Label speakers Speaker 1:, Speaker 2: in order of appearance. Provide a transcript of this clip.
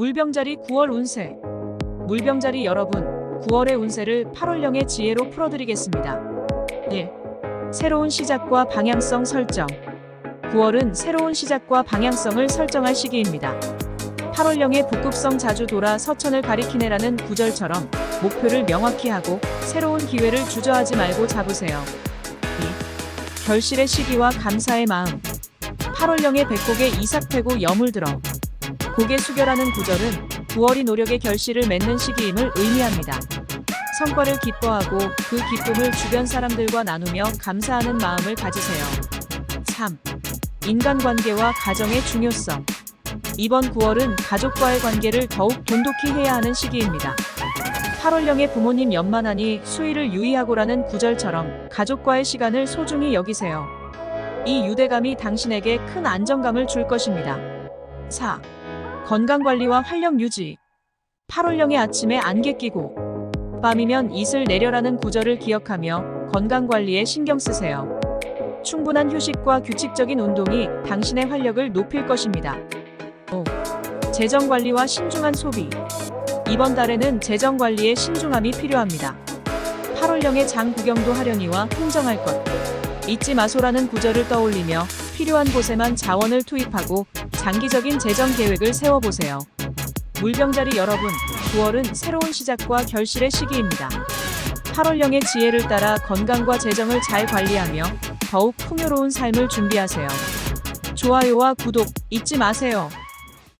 Speaker 1: 물병자리 9월 운세. 물병자리 여러분, 9월의 운세를 8월령의 지혜로 풀어드리겠습니다. 1. 새로운 시작과 방향성 설정. 9월은 새로운 시작과 방향성을 설정할 시기입니다. 8월령의 북극성 자주 돌아 서천을 가리키네라는 구절처럼 목표를 명확히 하고 새로운 기회를 주저하지 말고 잡으세요. 2. 결실의 시기와 감사의 마음. 8월령의 배꼽에 이삭패고 여물들어 고개 숙여라는 구절은 9월이 노력의 결실을 맺는 시기임을 의미합니다. 성과를 기뻐하고 그 기쁨을 주변 사람들과 나누며 감사하는 마음을 가지세요. 3. 인간관계와 가정의 중요성. 이번 9월은 가족과의 관계를 더욱 돈독히 해야 하는 시기입니다. 8월령의 부모님 연만하니 수위를 유의하고라는 구절처럼 가족과의 시간을 소중히 여기세요. 이 유대감이 당신에게 큰 안정감을 줄 것입니다. 4. 건강관리와 활력 유지. 8월령의 아침에 안개 끼고 밤이면 이슬 내려라는 구절을 기억하며 건강관리에 신경 쓰세요. 충분한 휴식과 규칙적인 운동이 당신의 활력을 높일 것입니다. 5. 재정관리와 신중한 소비. 이번 달에는 재정관리에 신중함이 필요합니다. 8월령의 장 구경도 하려니와 흥정할 것. 잊지 마소라는 구절을 떠올리며 필요한 곳에만 자원을 투입하고 장기적인 재정 계획을 세워보세요. 물병자리 여러분, 9월은 새로운 시작과 결실의 시기입니다. 8월령의 지혜를 따라 건강과 재정을 잘 관리하며 더욱 풍요로운 삶을 준비하세요. 좋아요와 구독 잊지 마세요.